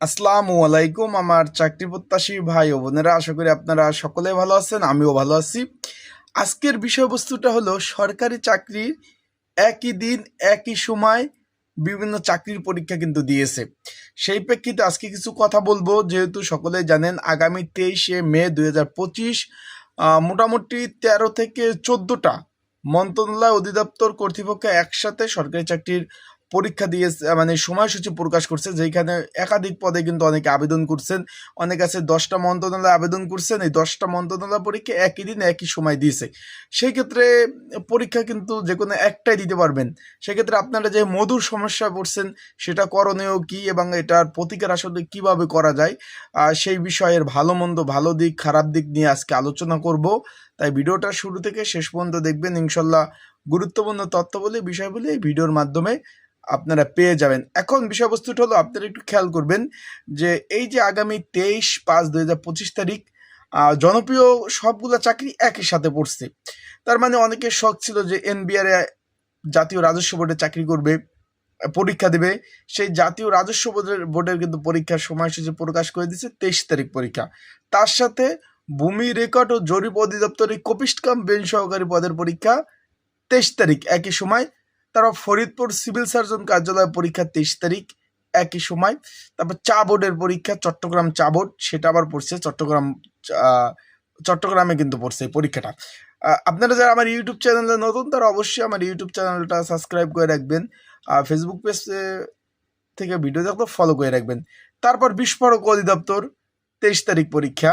আসসালামু আলাইকুম, আমার চাকরি প্রত্যাশী ভাই ও বোনেরা, আশা করি আপনারা সকলে ভালো আছেন, আমিও ভালো আছি। আজকের বিষয়বস্তুটা হলো, সরকারি চাকরির একই দিন, একই সময় বিভিন্ন চাকরির পরীক্ষা কিন্তু দিয়েছে। সেই প্রেক্ষিতে আজকে কিছু কথা বলব, যেহেতু সকলে জানেন, আগামী তেইশে মে দুই হাজার পঁচিশ মোটামুটি তেরো থেকে চোদ্দোটা মন্ত্রণালয় অধিদপ্তর কর্তৃপক্ষ একসাথে সরকারি চাকরির পরীক্ষা দিয়ে মানে সময়সূচি প্রকাশ করছে যেখানে একাধিক পদে কিন্তু অনেকে আবেদন করছেন। অনেক আছে দশটা মন্ত্রণালয় আবেদন করছেন, এই দশটা মন্ত্রণালয় পরীক্ষা একই দিন একই সময় দিয়েছে। সেই ক্ষেত্রে পরীক্ষা কিন্তু যে কোনো একটাই দিতে পারবেন। সেক্ষেত্রে আপনারা যে মধুর সমস্যা পড়ছেন, সেটা করণীয় কি এবং এটার প্রতিকার আসলে কীভাবে করা যায় সেই বিষয়ের ভালো মন্দ, ভালো দিক, খারাপ দিক নিয়ে আজকে আলোচনা করব। তাই ভিডিওটা শুরু থেকে শেষ পর্যন্ত দেখবেন। ইনশাল্লাহ গুরুত্বপূর্ণ তথ্য বলে বিষয় বলে এই ভিডিওর মাধ্যমে আপনারা পেয়ে যাবেন। এখন বিষয়বস্তুটা হলো, আপনারা একটু খেয়াল করবেন যে এই যে আগামী তেইশ পাঁচ দুই হাজার পঁচিশ তারিখ জনপ্রিয় সবগুলো চাকরি একই সাথে পড়ছে। তার মানে অনেকের শখ ছিল যে এনবিআর জাতীয় রাজস্ব বোর্ডে চাকরি করবে, পরীক্ষা দেবে। সেই জাতীয় রাজস্ব বোর্ডের বোর্ডের কিন্তু পরীক্ষার সময়সূচি প্রকাশ করে দিয়েছে, তেইশ তারিখ পরীক্ষা। তার সাথে ভূমি রেকর্ড ও জরিপ অধিদপ্তরের কপিস্ট কাম বেঞ্চ সহকারী পদের পরীক্ষা, তেইশ তারিখ একই সময় তারপর ফরিদপুর সিভিল সার্জন কার্যালয় পরীক্ষা তেইশ তারিখ, একই সময়। তারপর চা বোর্ডের পরীক্ষা, চট্টগ্রাম চা বোর্ড, সেটা আবার পড়ছে। চট্টগ্রাম চট্টগ্রামে কিন্তু পড়ছে এই পরীক্ষাটা। আপনারা যারা আমার ইউটিউব চ্যানেলে নতুন, তারা অবশ্যই আমার ইউটিউব চ্যানেলটা সাবস্ক্রাইব করে রাখবেন। আর ফেসবুক পেজ থেকে ভিডিও দেখলে ফলো করে রাখবেন। তারপর বিস্ফোরক অধিদপ্তর, তেইশ তারিখ পরীক্ষা।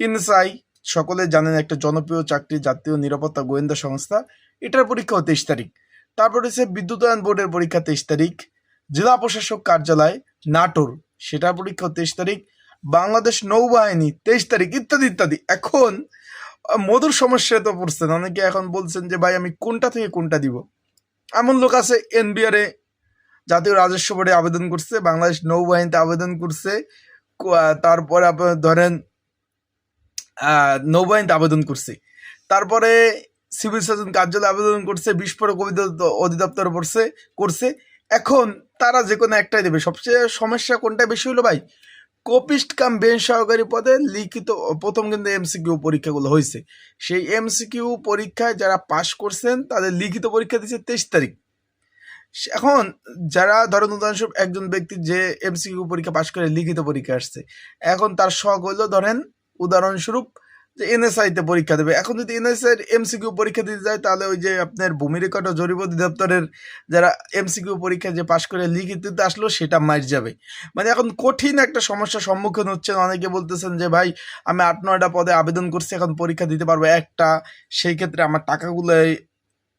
ইনসাই, সকলে জানেন, একটা জনপ্রিয় চাকরি জাতীয় নিরাপত্তা গোয়েন্দা সংস্থা। এটার পরীক্ষাও তেইশ তারিখ। তারপর হচ্ছে বিদ্যুতায়ন বোর্ডের পরীক্ষা তেইশ তারিখ, জেলা প্রশাসক কার্যালয়, নাটোর। সেটার পরীক্ষা তেইশ তারিখ, বাংলাদেশ নৌবাহিনী তেইশ তারিখ, ইত্যাদি ইত্যাদি। এখন মধুর সমস্যায় তো পড়ছেন অনেকে এখন বলছেন যে, ভাই, আমি কোনটা থেকে কোনটা দিব? এমন লোক আছে এনবিআর জাতীয় রাজস্ব বোর্ডে আবেদন করছে, বাংলাদেশ নৌবাহিনীতে আবেদন করছে। তারপরে আপনার ধরেন নৌবাহিনীতে আবেদন করছে। তারপরে সিভিল সার্জন কার্যালয়ে আবেদন করছে, বিস্ফোরক অধিদপ্তর- পড়ছে, করছে। এখন তারা যে কোনো একটাই দেবে। সবচেয়ে সমস্যা কোনটা বেশি হলো ভাই? কপিস্ট কাম বেঞ্চ সহকারী পদে লিখিত প্রথম কিন্তু এমসিকিউ পরীক্ষাগুলো হয়েছে। সেই এমসিকিউ পরীক্ষায় যারা পাশ করছেন, তাদের লিখিত পরীক্ষা দিচ্ছে তেইশ তারিখ। এখন যারা ধরেন উদাহরণস্বরূপ একজন ব্যক্তি যে এমসিকিউ পরীক্ষা পাশ করে লিখিত পরীক্ষা আসছে, এখন তার শখ হলো ধরেন, উদাহরণস্বরূপ যে এনএসআই তে পরীক্ষা দেবে। এখন যদি এনএসআই এমসিকিউ পরীক্ষা দিতে যায়, তাহলে ওই যে আপনার ভূমি রেকর্ড ও জরিপ অধিদপ্তরের যারা এমসিকিউ পরীক্ষা যে পাশ করে লিখিত দিতে আসলো, সেটা মার যাবে। মানে এখন কঠিন একটা সমস্যার সম্মুখীন হচ্ছেন অনেকে বলতেছেন যে, ভাই, আমি আট নয়টা পদে আবেদন করছি, এখন পরীক্ষা দিতে পারব একটা। সেই ক্ষেত্রে আমার টাকাগুলো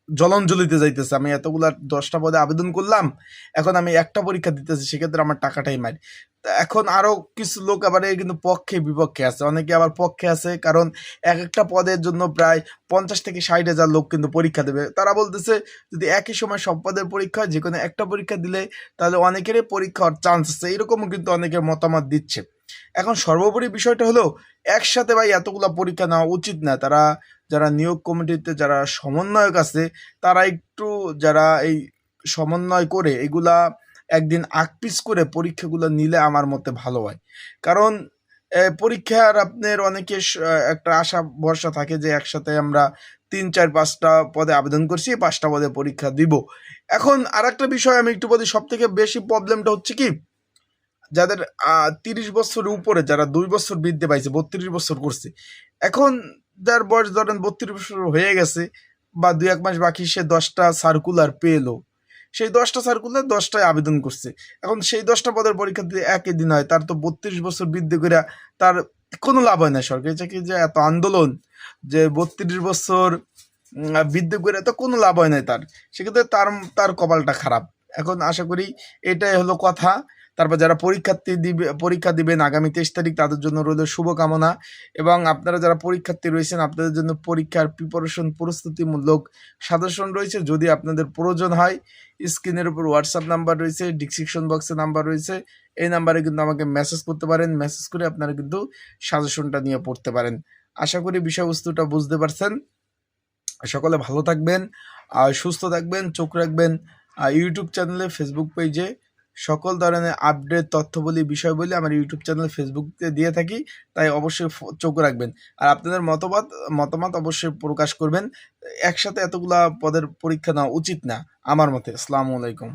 জলঞ্জলিতে যাইতেছে। আমি এতগুলা দশটা পদে আবেদন করলাম এখন আমি একটা পরীক্ষা দিতেছি সেক্ষেত্রে আমার টাকাটাই মারি এখন আরও কিছু লোক আবার কিন্তু পক্ষে বিপক্ষে আছে। অনেকে আবার পক্ষে আছে কারণ এক একটা পদের জন্য প্রায় পঞ্চাশ থেকে ষাট হাজার লোক কিন্তু পরীক্ষা দেবে। তারা বলতেছে যদি একই সময় সব পদের পরীক্ষা হয়, যে কোনো একটা পরীক্ষা দিলে তাহলে অনেকেরই পরীক্ষা হওয়ার চান্স আছে। এরকমও কিন্তু অনেকে মতামত দিচ্ছে। এখন সর্বোপরি বিষয়টা হলো, একসাথে ভাই এতগুলা পরীক্ষা নেওয়া উচিত না। তারা যারা নিয়োগ কমিটিতে যারা সমন্বয়ক আছে, তারা একটু যারা এই সমন্বয় করে এগুলা একদিন আকপিস করে পরীক্ষাগুলো নিলে আমার মতে ভালো হয়। কারণ পরীক্ষার আপনার অনেকে একটা আশা, ভরসা থাকে যে একসাথে আমরা তিন, চার, পাঁচটা পদে আবেদন করছি, পাঁচটা পদে পরীক্ষা দিব। এখন আর একটা বিষয় আমি একটু বলি সব থেকে বেশি প্রবলেমটা হচ্ছে কি যাদের তিরিশ বছরের উপরে যারা দুই বছর বৃদ্ধি পাইছে, বত্রিশ বছর করছে, এখন যার বয়স ধরেন বত্রিশ বছর হয়ে গেছে বা দুই এক মাস বাকি, সে দশটা সার্কুলার পেল। সেই দশটা সার্কুলার দশটায় আবেদন করছে। এখন সেই দশটা পদের পরীক্ষা দিতে একই দিন হয়, তার তো বত্রিশ বছর বৃদ্ধি করে তার কোনো লাভ হয় না সরকারি চাকরি, যে এত আন্দোলন, যে বত্রিশ বছর বৃদ্ধি করে তো কোনো লাভ হয় না তার। সেক্ষেত্রে তার তার কপালটা খারাপ। এখন আশা করি এটাই হলো কথা। তারপর যারা পরীক্ষার্থী দিবে, পরীক্ষা দিবেন আগামী তেইশ তারিখ, তাদের জন্য রইল শুভকামনা। এবং আপনারা যারা পরীক্ষার্থী রয়েছেন, আপনাদের জন্য পরীক্ষার প্রিপারেশন প্রস্তুতিমূলক সাজেশন রয়েছে। যদি আপনাদের প্রয়োজন হয়, স্ক্রিনের উপর হোয়াটসঅ্যাপ নাম্বার রয়েছে ডিসক্রিপশন বক্সে নাম্বার রয়েছে। এই নাম্বারে কিন্তু আমাকে মেসেজ করতে পারেন। মেসেজ করে আপনারা কিন্তু সাজেশনটা নিয়ে পড়তে পারেন। আশা করি বিষয়বস্তুটা বুঝতে পারছেন। সকলে ভালো থাকবেন আর সুস্থ থাকবেন, চোখ রাখবেন ইউটিউব চ্যানেলে ফেসবুক পেজে সকল ধরনের আপডেট তথ্যবলী, বিষয়বলী আমার ইউটিউব চ্যানেল ফেসবুকে দিয়ে থাকি, তাই অবশ্যই চোখ রাখবেন। আর আপনাদের মতবাদ, মতামত অবশ্যই প্রকাশ করবেন। একসাথে এতগুলা পদের পরীক্ষা নেওয়া উচিত না, আমার মতে। আসসালামু আলাইকুম।